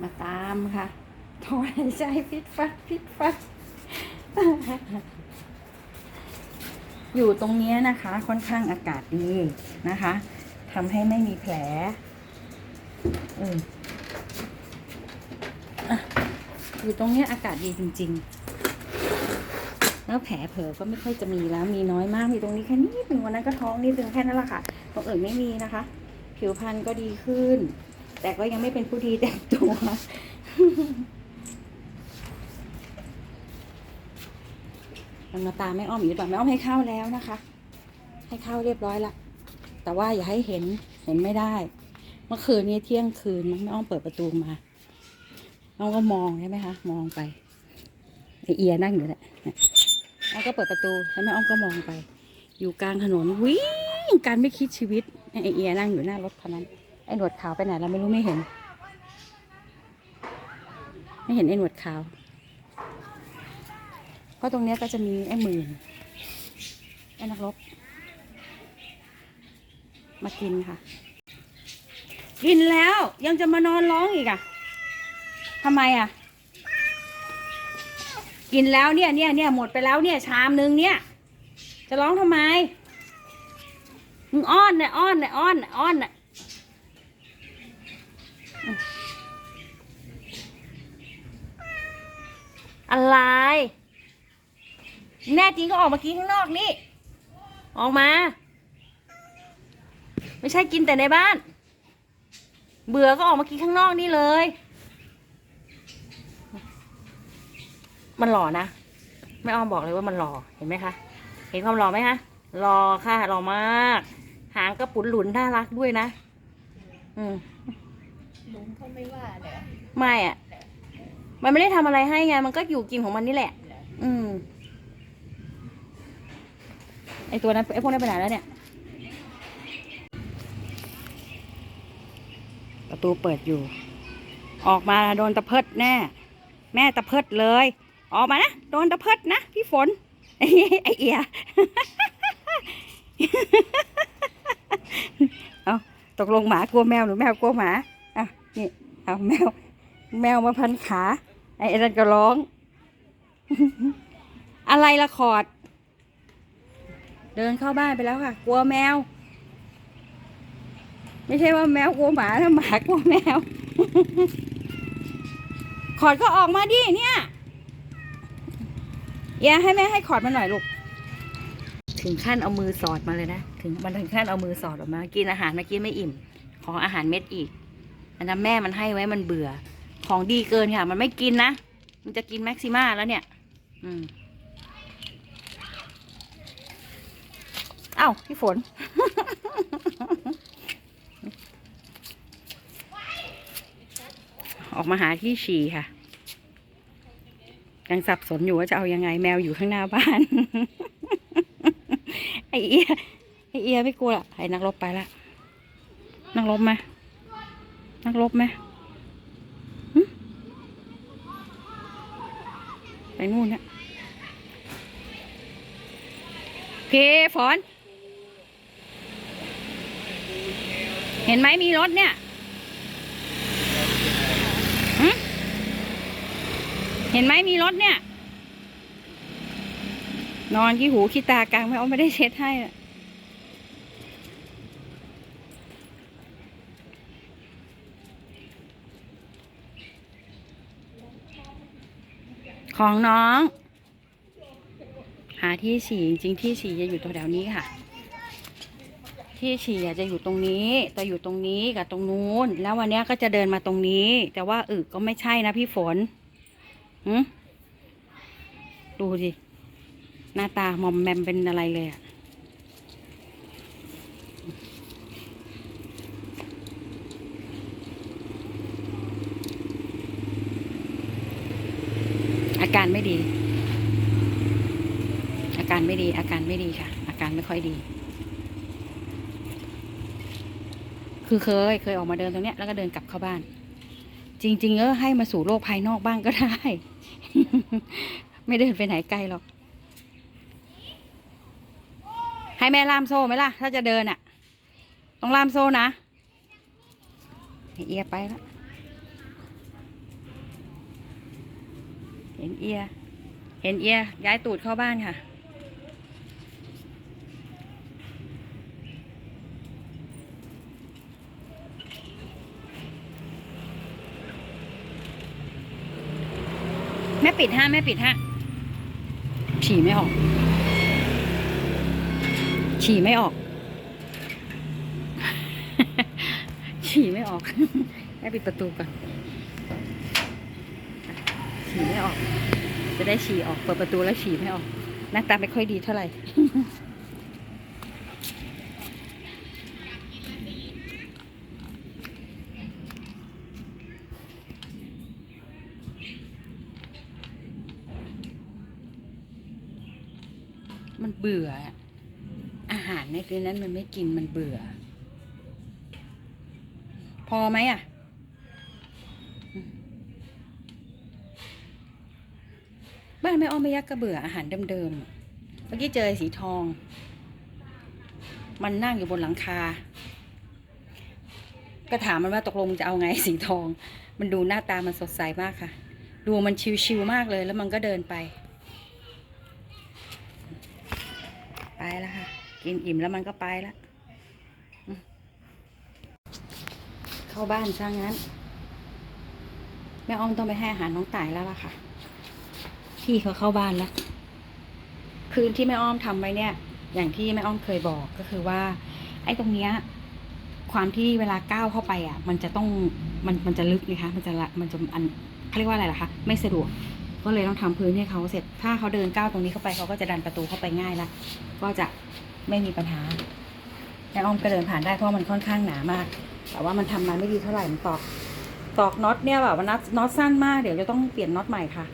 มาตามค่ะถอนหายใจพิดฟัดพิดฟัด อยู่ตรงนี้นะคะ ค่อนข้างอากาศดีนะคะทำให้ไม่มีแผลอืมอยู่ตรงนี้อากาศดีจริง ๆ แล้วแผลเผลอก็ไม่ค่อยจะมีแล้ว มีน้อยมาก มีตรงนี้แค่นิดนึงวันนั้นก็ท้องนิดนึงแค่นั้นแหละค่ะตรงอื่นไม่มีนะคะ ผิวพรรณก็ดีขึ้น แต่ก็ยังไม่เป็นผู้ดีเต็มตัว มันมาตามแม่อ้อมอยู่หรือเปล่าแม่อ้อมให้เข้าแล้วนะคะ ให้เข้าเรียบร้อยละ แต่ว่าอย่าให้เห็นเห็นไม่ได้ เมื่อคืนนี้เที่ยงคืนแม่อ้อมเปิดประตูมาน้องก็มองใช่ไหมคะ มองไปไอเอียนั่งอยู่แหละอ้อมก็เปิดประตูแล้วแม่อ้อมก็มองไป อยู่กลางถนนวิ่งการไม่คิดชีวิตไอเอียนั่งอยู่หน้ารถคันนั้น ไอหนวดขาวไปไหนเราไม่รู้ไม่เห็น ไม่เห็นไอหนวดขาว เพราะตรงนี้ก็จะมีไอ้หมื่นไอ้นักรบมากินค่ะ กินแล้วยังจะมานอนร้องอีกอะทำไมอะ กินแล้วเนี่ยเนี่ยเนี่ยหมดไปแล้วเนี่ยชามนึงเนี่ย จะร้องทำไมมึงอ้อนเนี่ยอ้อนเนี่ยอ้อนเนี่ยอ้อนเนี่ย อะไร แน่จริงก็ออกมากินข้างนอกนี่ ออกมา ไม่ใช่กินแต่ในบ้าน เบื่อก็ออกมากินข้างนอกนี่เลย มันหล่อนะแม่อ้อมบอกเลยว่ามันหล่อเห็นไหมคะ เห็นความหล่อไหมคะหล่อค่ะหล่อมาก หางกระปุนหลุนน่ารักด้วยนะ อืม ลุงเขาไม่ว่าเหรอไม่อะมันไม่ได้ทำอะไรให้ไง มันก็อยู่กินของมันนี่แหละ อืม ไอตัวนั้นไอพวกนั้นไปไหนแล้วเนี่ย ประตูเปิดอยู่ ออกมาโดนตะเพิดแน่ แม่ตะเพิดเลย ออกมานะ โดนตะเพิดนะ พี่ฝน ไอไอเอีย เอาตกลงหมากลัวแมวหรือแมวกลัวหมา นี่ เอาแมว แมวมาพันขา ไอ้นั่นก็ร้อง อะไรละคอร์ดเดินเข้าบ้านไปแล้วค่ะ กลัวแมว ไม่ใช่ว่าแมวกลัวหมาถ้าหมากลัวแมว ขอดก็ออกมาดิเนี่ยอย่าให้แม่ให้ขอดมาหน่อยลูก ถึงขั้นเอามือสอดมาเลยนะ ถึงมันถึงขั้นเอามือสอดออกมา กินอาหารเมื่อกี้ไม่อิ่ม ขออาหารเม็ดอีก อันนั้นแม่มันให้ไว้มันเบื่อ ของดีเกินค่ะ มันไม่กินนะ มันจะกินแม็กซิมาแล้วเนี่ย อืมเอ้าพี่ฝน ออกมาหาที่ฉี่ค่ะ ยังสับสนอยู่ว่าจะเอายังไงแมวอยู่ข้างหน้าบ้าน ไอเอียไอเอียไม่กลัวละไอนักรบไปละนักรบไหม นักรบไหมไปนู่นเนี่ยเพฝนเห็นไหมมีรถเนี่ยเห็นไหมมีรถเนี่ย นอนขี้หูขี้ตากลางไม่เอาไม่ได้เช็ดให้อะ ของน้อง หาที่ฉี่จริงๆที่ฉี่จะอยู่ตัวแถวนี้ค่ะ ที่ฉี่จะอยู่ตรงนี้แต่อยู่ตรงนี้กับตรงนู้น แล้ววันนี้ก็จะเดินมาตรงนี้ แต่ว่าอึก็ไม่ใช่นะพี่ฝนหืมดูสิหน้าตามอมแมมเป็นอะไรเลยอะ อาการไม่ดี อาการไม่ดี อาการไม่ดีค่ะ อาการไม่ค่อยดี คือเคย เคยออกมาเดินตรงเนี้ยแล้วก็เดินกลับเข้าบ้าน จริง ๆ เออให้มาสู่โลกภายนอกบ้างก็ได้ ไม่เดินไปไหนไกลหรอก ให้แม่ล่ามโซ่ไหมล่ะ ถ้าจะเดินอะ่ะ ต้องล่ามโซ่นะเอียไปแล้ว เห็นเอีย เห็นเอีย ย้ายตูดเข้าบ้านค่ะ แม่ปิดฮะแม่ปิดฮะฉี่ไม่ออก ฉี่ไม่ออก ฉี่ไม่ออก แม่ปิดประตูก่อน ฉี่ไม่ออก จะได้ฉี่ออก เปิดประตูแล้วฉี่ไม่ออก หน้าตาไม่ค่อยดีเท่าไหร่ มันเบื่อ อาหารในคืนนั้นมันไม่กินมันเบื่อ พอไหมอะ บ้านแม่อ้อมไม่ยักก็เบื่ออาหารเดิมๆ เมื่อกี้เจอสีทอง มันนั่งอยู่บนหลังคา ก็ถามมันว่าตกลงจะเอาไงสีทอง มันดูหน้าตามันสดใสมากค่ะ ดูมันชิวๆมากเลย แล้วมันก็เดินไป ไปแล้วค่ะ กินอิ่มแล้วมันก็ไปแล้ว เข้าบ้านซะงั้น แม่อ้อมต้องไปให้อาหารน้องต่ายแล้วล่ะค่ะ พี่เขาเข้าบ้านแล้วคืนที่แม่อ้อมทำไว้เนี่ย อย่างที่แม่อ้อมเคยบอกก็คือว่า ไอ้ตรงเนี้ยความที่เวลาก้าวเข้าไปอะ มันจะต้องมันมันจะลึกนะคะมันจะมันจะอันเขาเรียกว่าอะไรล่ะคะ ไม่สะดวก ก็เลยต้องทำพื้นให้เขาเสร็จ ถ้าเขาเดินก้าวตรงนี้เข้าไปเขาก็จะดันประตูเข้าไปง่ายละก็จะไม่มีปัญหาแม่อ้อมก็เดินผ่านได้เพราะมันค่อนข้างหนามาก แต่ว่ามันทำมาไม่ดีเท่าไหร่มันตอกตอกน็อตเนี่ยแบบว่าน็อตน็อตสั้นมากเดี๋ยวจะต้องเปลี่ยนน็อตใหม่ค่ะ